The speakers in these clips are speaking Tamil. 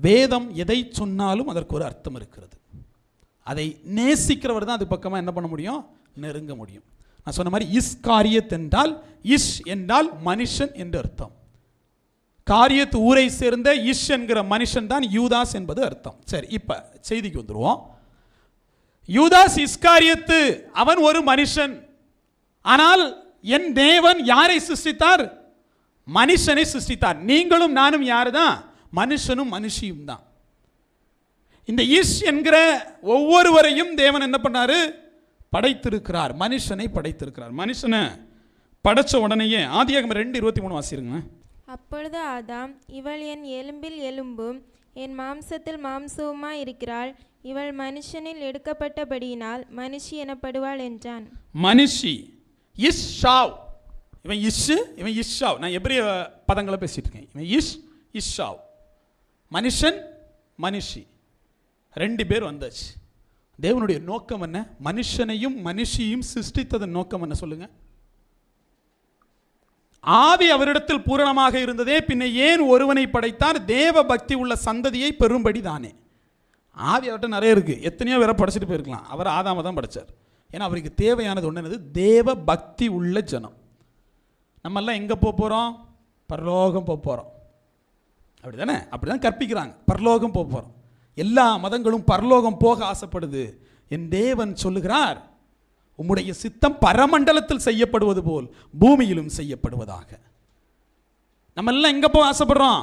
வேதம் எதை சொன்னாலும் அதற்கு ஒரு அர்த்தம் இருக்கிறது. அதை நேசிக்கிறவர் தான் அது பக்கமாக என்ன பண்ண முடியும்? நெருங்க முடியும். நான் சொன்ன மாதிரி இஸ் காரியத் என்றால் இஷ் என்றால் மனுஷன் என்று அர்த்தம். காரியத்து ஊரை சேர்ந்த இஷ் என்கிற மனுஷன் தான் யூதாஸ் என்பது அர்த்தம். சரி இப்போ செய்திக்கு வந்துடுவோம் யூதாஸ் இஸ்காரியத்து அவன் ஒரு மனுஷன். ஆனால் என் தேவன் யாரை சிருஷ்டித்தார்? மனுஷனை சிருஷ்டித்தார். நீங்களும் நானும் யாரு தான் மனுஷனும் மனுஷியும் தான். இந்த இஷ் என்கிற ஒவ்வொருவரையும் தேவன் என்ன பண்ணாரு? படைத்திருக்கிறார். மனுஷனை படைத்திருக்கிறார். மனுஷனை படைச்ச உடனேயே ஆதியாகமம் ரெண்டு இருபத்தி மூணு வாசிருங்க அப்பொழுது ஆதாம் இவள் என் எலும்பில் எலும்பும் என் மாம்சத்தில் மாம்சவுமா இருக்கிறாள். இவள் மனுஷனில் எடுக்கப்பட்டபடியினால் மனுஷி எனப்படுவாள் என்றான். மனுஷி இஷ் ஷாவ். இவன் இஷ் இவன் இஷாவ் நான் எபிரிய பதங்களை பேசிட்டு இருக்கேன். இவன் இஷ் இஷாவ் மனுஷன் மனுஷி. ரெண்டு பேர் வந்தாச்சு. தேவனுடைய நோக்கம் என்ன? மனுஷனையும் மனுஷியும் சிருஷ்டித்ததன் நோக்கம் என்ன சொல்லுங்க? ஆவி அவரிடத்தில் பூரணமாக இருந்ததே பின்ன ஏன் ஒருவனை படைத்தார் தேவ பக்தி உள்ள சந்ததியை பெறும்படி தானே. ஆவி அவர்கிட்ட நிறைய இருக்கு. எத்தனையோ பேரை படைச்சிட்டு போயிருக்கலாம். அவர் ஆதாம தான் படைச்சார். ஏன்னா அவருக்கு தேவையானது ஒன்று என்னது? தேவ பக்தி உள்ள ஜனம். நம்மெல்லாம் எங்கே போக போகிறோம் பரலோகம் போக போகிறோம் அப்படி தானே அப்படி தான் கற்பிக்கிறாங்க. பரலோகம் போக போகிறோம் எல்லா மதங்களும் பரலோகம் போக ஆசைப்படுது. என் தேவன் சொல்லுகிறார் உம்முடைய சித்தம் பரமண்டலத்தில் செய்யப்படுவது போல் பூமியிலும் செய்யப்படுவதாக. நம்ம எல்லாம் எங்கே போக ஆசைப்படுறோம்?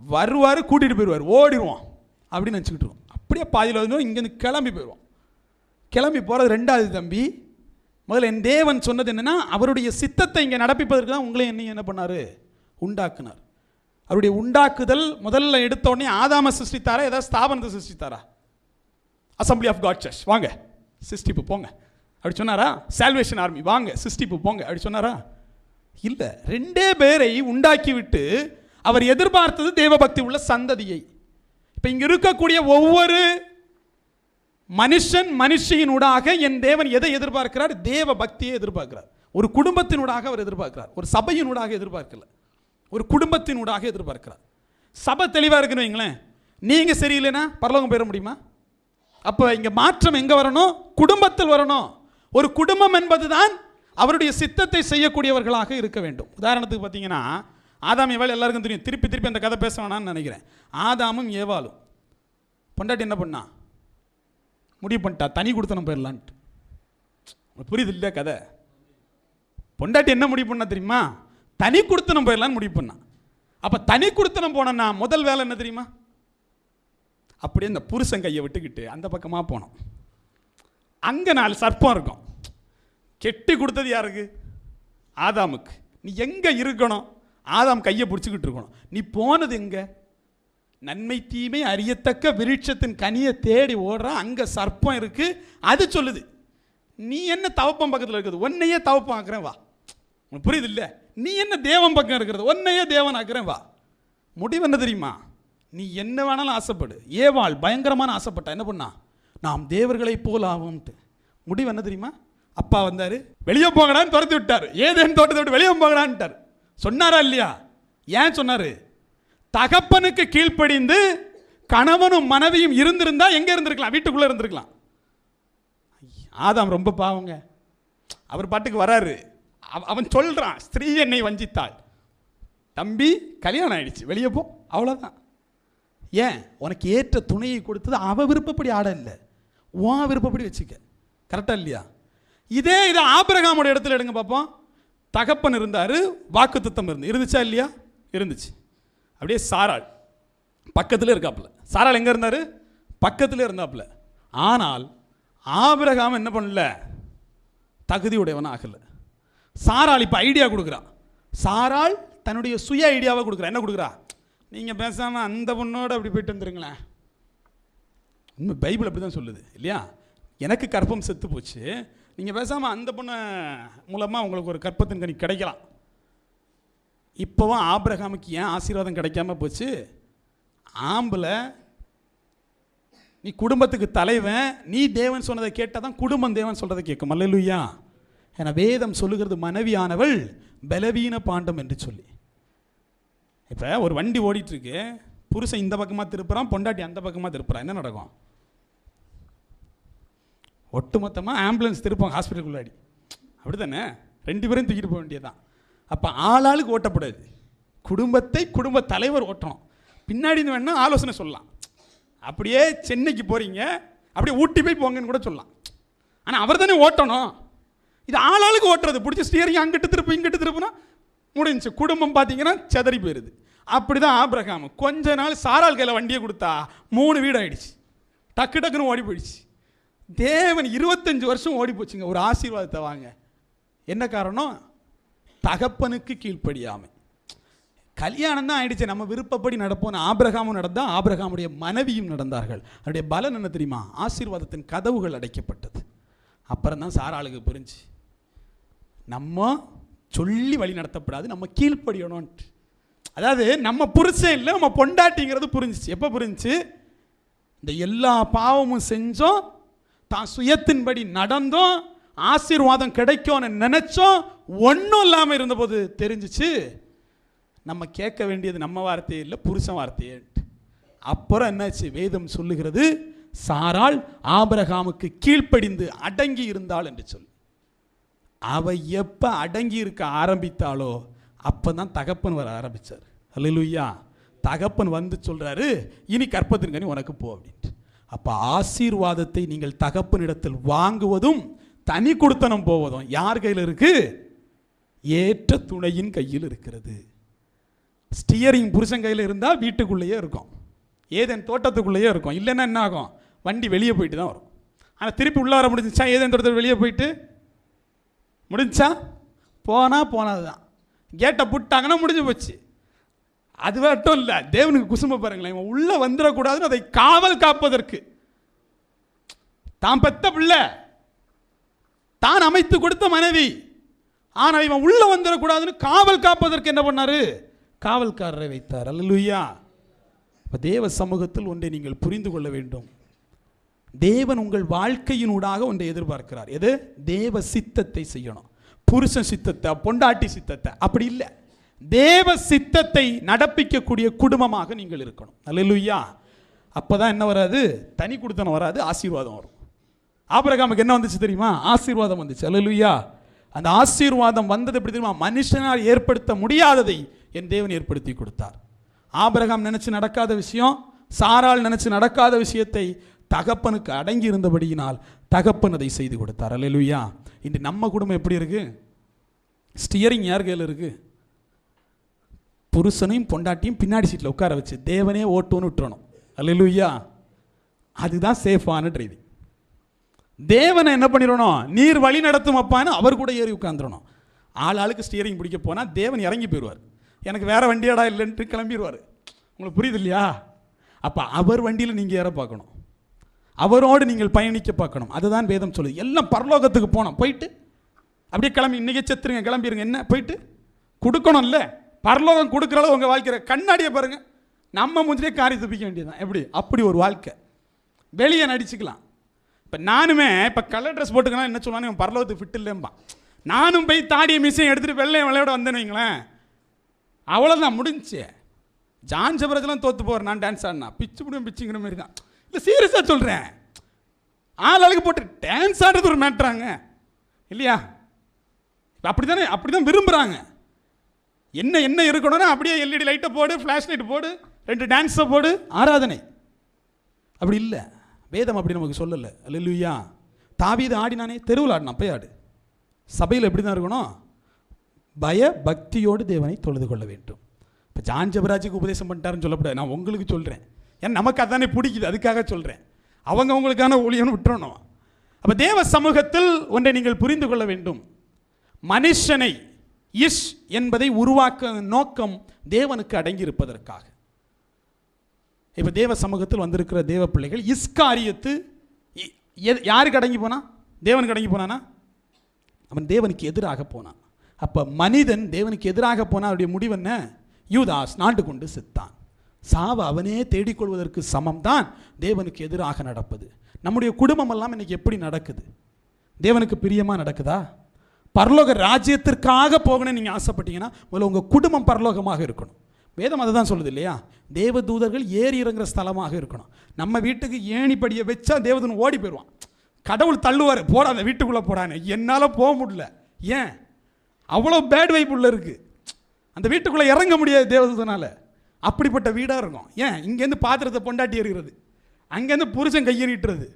வருவார் கூட்டிகிட்டு போயிடுவார் ஓடிடுவோம் அப்படின்னு நினச்சிக்கிட்டு இருக்கோம். அப்படியே பாதியில் வந்து இங்கேருந்து கிளம்பி போயிடுவோம் கிளம்பி போகிறது ரெண்டாவது தம்பி முதல்ல என் தேவன் சொன்னது என்னன்னா அவருடைய சித்தத்தை இங்கே நடப்பிப்பதற்கு தான் உங்களை என்ன என்ன பண்ணார்? உண்டாக்குனார். அவருடைய உண்டாக்குதல் முதல்ல எடுத்தோடனே ஆதாம சிருஷ்டித்தாரா? ஏதாவது ஸ்தாபனத்தை சிருஷ்டித்தாரா? அசம்பிளி ஆஃப் காட் சர்ச் வாங்க. சிஸ்டிப்பு போங்க. அப்படி சொன்னாரா? சால்வேஷன் ஆர்மி வாங்க. சிஸ்டிப்பு போங்க. அப்படி சொன்னாரா? இல்லை. ரெண்டே பேரை உண்டாக்கிவிட்டு அவர் எதிர்பார்த்தது தேவபக்தி உள்ள சந்ததியை. இப்போ இங்கே இருக்கக்கூடிய ஒவ்வொரு மனுஷன் மனுஷியினூடாக என் தேவன் எதை எதிர்பார்க்கிறார்? தேவ பக்தியை எதிர்பார்க்கிறார். ஒரு குடும்பத்தினூடாக அவர் எதிர்பார்க்கிறார். ஒரு சபையினூடாக எதிர்பார்க்கல. ஒரு குடும்பத்தினூடாக எதிர்பார்க்கிறார். சபை தெளிவாக இருக்குன்னு வைங்களேன். நீங்கள் சரியில்லைன்னா பரலோகம் பெற முடியுமா? அப்போ இங்கே மாற்றம் எங்கே வரணும்? குடும்பத்தில் வரணும். ஒரு குடும்பம் என்பது தான் அவருடைய சித்தத்தை செய்யக்கூடியவர்களாக இருக்க வேண்டும். உதாரணத்துக்கு பார்த்தீங்கன்னா ஆதாம் ஏவாள் எல்லாருக்கும் தெரியும். திருப்பி திருப்பி அந்த கதை பேச வேணான்னு நினைக்கிறேன். ஆதாமும் ஏவாளும். பொண்டாட்டி என்ன பண்ணா? முடிவு பண்ணிட்டா. தனி கொடுத்தனும் போயிடலான்ட்டு. புரியுது இல்லையா கதை? பொண்டாட்டி என்ன முடிவு பண்ணா தெரியுமா? தனி கொடுத்தனம் போயிடலான்னு முடிவு பண்ணான் அப்போ தனி கொடுத்தனம் போனேன்னா முதல் வேலை என்ன தெரியுமா? அப்படியே இந்த புருஷன் கையை விட்டுக்கிட்டு அந்த பக்கமாக போனோம். அங்கே நாலு சர்ப்பம் இருக்கும். கெட்டி கொடுத்தது யாருக்கு? ஆதாமுக்கு. நீ எங்கே இருக்கணும்? ஆதாம் கையை பிடிச்சிக்கிட்டு இருக்கணும். நீ போனது எங்கே? நன்மை தீமை அறியத்தக்க விருட்சத்தின் கனியை தேடி ஓடுற அங்கே சர்ப்பம் இருக்குது அது சொல்லுது. நீ என்ன தவப்பம் பக்கத்தில் இருக்குது? உன்னையே தவப்பம் ஆக்குறேன் வா. உனக்கு புரியுது இல்லை? நீ என்ன தேவன் பக்கம் இருக்கிறது? உன்னையே தேவன் ஆக்குறேன் வா. முடிவு என்ன தெரியுமா? நீ என்ன வேணாலும் ஆசைப்படு. ஏவாள் பயங்கரமான ஆசைப்பட்டா என்ன பண்ணா? நாம் தேவர்களை போல் ஆவோம்ட்டு. முடிவு என்ன தெரியுமா? அப்பா வந்தார் வெளியே போங்கடான்னு துரத்தி விட்டார். ஏதேன்னு தோட்டத்தை விட்டு வெளியே போங்கடான்ட்டார். சொன்னாரா இல்லையா? ஏன் சொன்னார்? தகப்பனுக்கு கீழ்ப்படிந்து கணவனும் மனைவியும் இருந்திருந்தா எங்கே இருந்திருக்கலாம்? வீட்டுக்குள்ளே இருந்திருக்கலாம். ஆதாம் ரொம்ப பாவங்க. அவர் பாட்டுக்கு வராரு. அவன் சொல்கிறான் ஸ்திரீ என்னை வஞ்சித்தாள். தம்பி கல்யாணம் ஆயிடுச்சு வெளியே போ. அவ்வளோதான் ஏன்? உனக்கு ஏற்ற துணையை கொடுத்தது அவள் விருப்பப்படி ஆட இல்லை. உன் விருப்பப்படி வச்சுக்க. கரெக்டாக இல்லையா? இதே இதை ஆபிரகாமோட இடத்துல எடுங்க பார்ப்போம் தகப்பன் இருந்தார் வாக்குத்தத்தம் இருந்து இருந்துச்சா இல்லையா? இருந்துச்சு. அப்படியே சாராள் பக்கத்தில் இருக்காப்புல. சாராள் எங்கே இருந்தார்? பக்கத்தில் இருந்தாப்புல. ஆனால் ஆபிரகாம் என்ன பண்ணல? தகுதி உடையவன் ஆகலை. சாரால் இப்போ ஐடியா கொடுக்குறா. சாரால் தன்னுடைய சுய ஐடியாவை கொடுக்குறா. என்ன கொடுக்குறா? நீங்கள் பேசாமல் அந்த பொண்ணோட அப்படி போயிட்டு வந்துருங்களேன். உண்மை பைபிள் அப்படி தான் சொல்லுது இல்லையா? எனக்கு கற்பம் செத்து போச்சு. நீங்கள் பேசாமல் அந்த பொண்ணை மூலமாக உங்களுக்கு ஒரு கற்பத்தின் கனி கிடைக்கலாம். இப்போவும் ஆபிரகாமுக்கு ஏன் ஆசீர்வாதம் கிடைக்காம போச்சு? ஆம்பளை நீ குடும்பத்துக்கு தலைவன் நீ தேவன் சொன்னதை கேட்டால் தான் குடும்பம் தேவன் சொல்கிறத கேட்கும். அல்லேலூயா. என வேதம் சொல்லுகிறது மனைவியானவள் பலவீன பாண்டம் என்று சொல்லி. இப்போ ஒரு வண்டி ஓடிட்டுருக்கு. புருஷன் இந்த பக்கமாக திருப்புறான் பொண்டாட்டி அந்த பக்கமாக திருப்புறான் என்ன நடக்கும்? ஒட்டுமொத்தமாக ஆம்புலன்ஸ் திருப்போம் ஹாஸ்பிட்டலுக்குள்ளாடி. அப்படி தானே ரெண்டு பேரும் தூக்கிட்டு போக வேண்டியதுதான். அப்போ ஆளாளுக்கு ஓட்டக்கூடாது குடும்பத்தை குடும்ப தலைவர் ஓட்டணும். பின்னாடி இருந்து ஆலோசனை சொல்லலாம். அப்படியே சென்னைக்கு போகிறீங்க அப்படியே ஊட்டி போய் போங்கன்னு கூட சொல்லலாம். ஆனால் அவர் தானே ஓட்டணும். இது ஆளாளுக்கு ஓட்டுறது. பிடிச்சி ஸ்டீரிங் அங்கிட்டு திருப்பு இங்கிட்டு திருப்புனா முடிஞ்சு குடும்பம் பார்த்தீங்கன்னா செதறி போயிடுது அப்படி தான் ஆபிரகாம். கொஞ்ச நாள் சாரால் கையில் வண்டியை கொடுத்தா மூணு வீடு ஆயிடுச்சு. டக்கு டக்குன்னு ஓடி போயிடுச்சு. தேவன் இருபத்தஞ்சி வருஷம் ஓடி போச்சுங்க. ஒரு ஆசீர்வாதத்தை வாங்க. என்ன காரணம்? தகப்பனுக்கு கீழ்ப்படியாமை. கல்யாணம் தான் ஆயிடுச்சு. நம்ம விருப்பப்படி நடப்போம் ஆபிரகாமும் நடந்தால் ஆபிரகாமுடைய மனைவியும் நடந்தார்கள். அவருடைய பலன் என்ன தெரியுமா? ஆசீர்வாதத்தின் கதவுகள் அடைக்கப்பட்டது. அப்புறம் தான் சாராளுக்கு புரிஞ்சு. நம்ம சொல்லி வழி நடத்தப்படாது நம்ம கீழ்ப்படியணும்ன்ட்டு. அதாவது நம்ம புருஷன் இல்லை நம்ம பொண்டாட்டிங்கிறது புரிஞ்சிச்சு. எப்போ புரிஞ்சுச்சு? இந்த எல்லா பாவமும் செஞ்சோம் தான் சுயத்தின்படி நடந்தோம் ஆசீர்வாதம் கிடைக்கும்னு நினச்சோம் ஒன்றும் இல்லாமல் இருந்தபோது தெரிஞ்சிச்சு நம்ம கேட்க வேண்டியது நம்ம வார்த்தையே இல்லை புருஷன் வார்த்தையே அப்புறம் என்னாச்சு? வேதம் சொல்லுகிறது சாரால் ஆபரகாமுக்கு கீழ்ப்படிந்து அடங்கி இருந்தாள் என்று சொல்லு. அவள் எப்போ அடங்கி இருக்க ஆரம்பித்தாளோ அப்பதான் தகப்பன் வர ஆரம்பிச்சார். அல்லேலூயா தகப்பன் வந்து சொல்கிறாரு இனி கற்பத்தின்கனி உனக்கு போ அப்படின்ட்டு. அப்போ ஆசீர்வாதத்தை நீங்கள் தகப்பனிடத்தில் வாங்குவதும் தனி கொடுத்தனம் போவதும் யார் கையில் இருக்குது ஏற்ற துணையின் கையில் இருக்கிறது. ஸ்டியரிங் புருஷன் கையில் இருந்தால் வீட்டுக்குள்ளேயே இருக்கும். ஏதேன் தோட்டத்துக்குள்ளேயே இருக்கும். இல்லைன்னா என்ன ஆகும்? வண்டி வெளியே போயிட்டு தான் வரும். ஆனால் திருப்பி உள்ளார முடிஞ்சிச்சா? ஏதேன் தோட்டத்தில் வெளியே போயிட்டு முடிஞ்சா? போனால் போனது தான் கேட்டை புட்டாங்கன்னா முடிஞ்சு போச்சு. அது மட்டும் இல்லை தேவனுக்கு குசும்ப பாருங்களேன். இவன் உள்ளே வந்துடக்கூடாதுன்னு அதை காவல் காப்பதற்கு. தான் பெத்த பிள்ளை. தான் அமைத்து கொடுத்த மனைவி. ஆனால் இவன் உள்ளே வந்துடக்கூடாதுன்னு காவல் காப்பதற்கு என்ன பண்ணார்? காவல்காரரை வைத்தார். அல்லேலூயா. இப்போ தேவ சமூகத்தில் ஒன்றை நீங்கள் புரிந்து கொள்ள வேண்டும். தேவன் உங்கள் வாழ்க்கையினூடாக ஒன்றை எதிர்பார்க்கிறார். எது? தேவ சித்தத்தை செய்யணும். புருஷன் சித்தத்தை பொண்டாட்டி சித்தத்தை. அப்படி இல்லை. தேவ சித்தத்தை நடப்பிக்கக்கூடிய குடும்பமாக நீங்கள் இருக்கணும். அல்லையா அப்போ தான் என்ன வராது? தனி கொடுத்தனம் வராது ஆசீர்வாதம் வரும். ஆபிரகாமுக்கு என்ன வந்துச்சு தெரியுமா? ஆசீர்வாதம் வந்துச்சு. அல்லேலூயா. அந்த ஆசீர்வாதம் வந்தது எப்படி தெரியுமா? மனுஷனால் ஏற்படுத்த முடியாததை என் தேவன் ஏற்படுத்தி கொடுத்தார். ஆபிரகாம் நினச்சி நடக்காத விஷயம் சாரால் நினச்சி நடக்காத விஷயத்தை தகப்பனுக்கு அடங்கி இருந்தபடியினால் தகப்பன் அதை செய்து கொடுத்தார். அல்லையா இன்று நம்ம குடும்பம் எப்படி இருக்குது ஸ்டியரிங் யார் கையில் இருக்குது புருஷனையும் பொண்டாட்டியும் பின்னாடி சீட்டில் உட்கார வச்சு தேவனே ஓட்டுன்னு விட்டுறணும். அல்லேலூயா அதுதான் சேஃபான டிரைவிங் தேவனை என்ன பண்ணிடணும்? நீர் வழி நடத்தும் அப்பான்னு அவர் கூட ஏறி உட்காந்துடணும் ஆள் ஆளுக்கு ஸ்டியரிங் பிடிக்க போனால் தேவன் இறங்கி போயிடுவார். எனக்கு வேறு வண்டியாடா இல்லைன்ட்டு கிளம்பிடுவார். உங்களுக்கு புரியுது இல்லையா? அப்போ அவர் வண்டியில் நீங்கள் ஏற பார்க்கணும். அவரோடு நீங்கள் பயணிக்க பார்க்கணும். அதுதான் வேதம் சொல்லுது. எல்லாம் பரலோகத்துக்கு போனோம். போயிட்டு அப்படியே கிளம்பி இன்றைக்கி செத்துருங்க கிளம்பிடுங்க என்ன? போயிட்டு கொடுக்கணும்ல. பரலோகம் கொடுக்குற அளவு உங்கள் வாழ்க்கையில் கண்ணாடியை பாருங்கள் நம்ம முஞ்சிலே காரி துப்பிக்க வேண்டியதுதான். எப்படி? அப்படி ஒரு வாழ்க்கை. வெளியே நடிச்சுக்கலாம். இப்போ நானுமே இப்போ கலர் ட்ரெஸ் போட்டுக்கலாம் என்ன சொல்லுவானு இவன் பரலோகத்துக்கு ஃபிட் இல்லைம்பான். நானும் போய் தாடியை மிஷின் எடுத்துகிட்டு வெள்ளையும் விளையாட வந்தேன்னு வைங்களேன். அவ்வளோதான் முடிஞ்சு. ஜான் ஜபரஜெலாம் தோற்று போகிறேன் நான் டான்ஸ் ஆடினா. பிச்சு பிடியும் பிச்சுங்கிற மாதிரி தான் இல்லை சீரியஸாக சொல்கிறேன் ஆள் அழகு போட்டு டான்ஸ் ஆடுறது ஒரு மேட்ராங்க இல்லையா? இப்போ அப்படி தானே அப்படி தான் விரும்புகிறாங்க என்ன என்ன இருக்கணும்னா அப்படியே எல்இடி லைட்டை போடு ஃப்ளாஷ் லைட் போடு ரெண்டு டான்ஸை போடு ஆராதனை. அப்படி இல்லை. வேதம் அப்படி நமக்கு சொல்லலை. அல்லையா தாவீது ஆடினானே தெருவில் ஆடினான் போய் ஆடு. சபையில் எப்படி தான் இருக்கணும்? பய பக்தியோடு தேவனை தொழுது கொள்ள வேண்டும். இப்போ ஜான் ஜபராஜுக்கு உபதேசம் பண்ணிட்டாருன்னு சொல்லப்படாது. நான் உங்களுக்கு சொல்கிறேன் ஏன்னா நமக்கு அதானே பிடிக்குது. அதுக்காக சொல்கிறேன் அவங்க அவங்களுக்கான ஊழியம்னு விட்டுறணும். அப்போ தேவ சமூகத்தில் ஒன்றை நீங்கள் புரிந்து கொள்ள வேண்டும். மனுஷனை இஷ் என்பதை உருவாக்க நோக்கம் தேவனுக்கு அடங்கியிருப்பதற்காக. இப்போ தேவ சமூகத்தில் வந்திருக்கிற தேவ பிள்ளைகள் இஸ்காரியத்து எது- யாருக்கு அடங்கி போனா? தேவனுக்கு அடங்கி போனானா? அவன் தேவனுக்கு எதிராக போனான். அப்போ மனிதன் தேவனுக்கு எதிராக போனால் அவருடைய முடிவு என்ன? யூதாஸ் நாட்டு கொண்டு செத்தான். சாவு அவனே தேடிக்கொள்வதற்கு சமம்தான் தேவனுக்கு எதிராக நடப்பது. நம்முடைய குடும்பம் எல்லாம் இன்னைக்கு எப்படி நடக்குது? தேவனுக்கு பிரியமாக நடக்குதா? பரலோக ராஜ்யத்திற்காக போகணும்னு நீங்கள் ஆசைப்பட்டீங்கன்னா முதல்ல உங்கள் குடும்பம் பரலோகமாக இருக்கணும். வேதம் அதை தான் சொல்லுது இல்லையா? தேவதூதர்கள் ஏறி இறங்குற ஸ்தலமாக இருக்கணும். நம்ம வீட்டுக்கு ஏணிப்படியை வச்சா தேவதூதன் ஓடி போயிடுவான். கடவுள் தள்ளுவார் போடா அந்த வீட்டுக்குள்ளே போடான்னு. என்னால் போக முடியல. ஏன்? அவ்வளோ பேட் வைப்புள்ள இருக்குது அந்த வீட்டுக்குள்ளே இறங்க முடியாது தேவதூதனால். அப்படிப்பட்ட வீடாக இருக்கும். ஏன்? இங்கேருந்து பாத்திரத்தை பொண்டாட்டி எறிகிறது. அங்கேருந்து புருஷன் கையெறிட்டுறது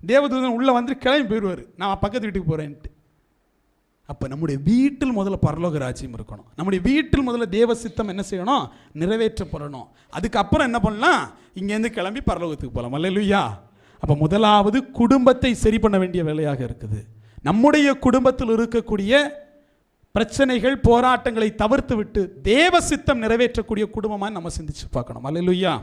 தேவதூதன் உள்ளே வந்து கிளம்பி போயிடுவார். நான் பக்கத்து வீட்டுக்கு போகிறேன்ட்டு அப்போ நம்முடைய வீட்டில் முதல்ல பரலோக ராஜ்யம் இருக்கணும். நம்முடைய வீட்டில் முதல்ல தேவ சித்தம் என்ன செய்யணும்? நிறைவேற்றப்படணும். அதுக்கப்புறம் என்ன பண்ணலாம்? இங்கேருந்து கிளம்பி பரலோகத்துக்கு போகலாம் அல்லையா அப்போ முதலாவது குடும்பத்தை சரி பண்ண வேண்டிய வேலையாக இருக்குது. நம்முடைய குடும்பத்தில் இருக்கக்கூடிய பிரச்சனைகள் போராட்டங்களை தவிர்த்து விட்டு தேவ சித்தம் நிறைவேற்றக்கூடிய குடும்பமாக நம்ம சிந்திச்சு பார்க்கணும். அல்லையா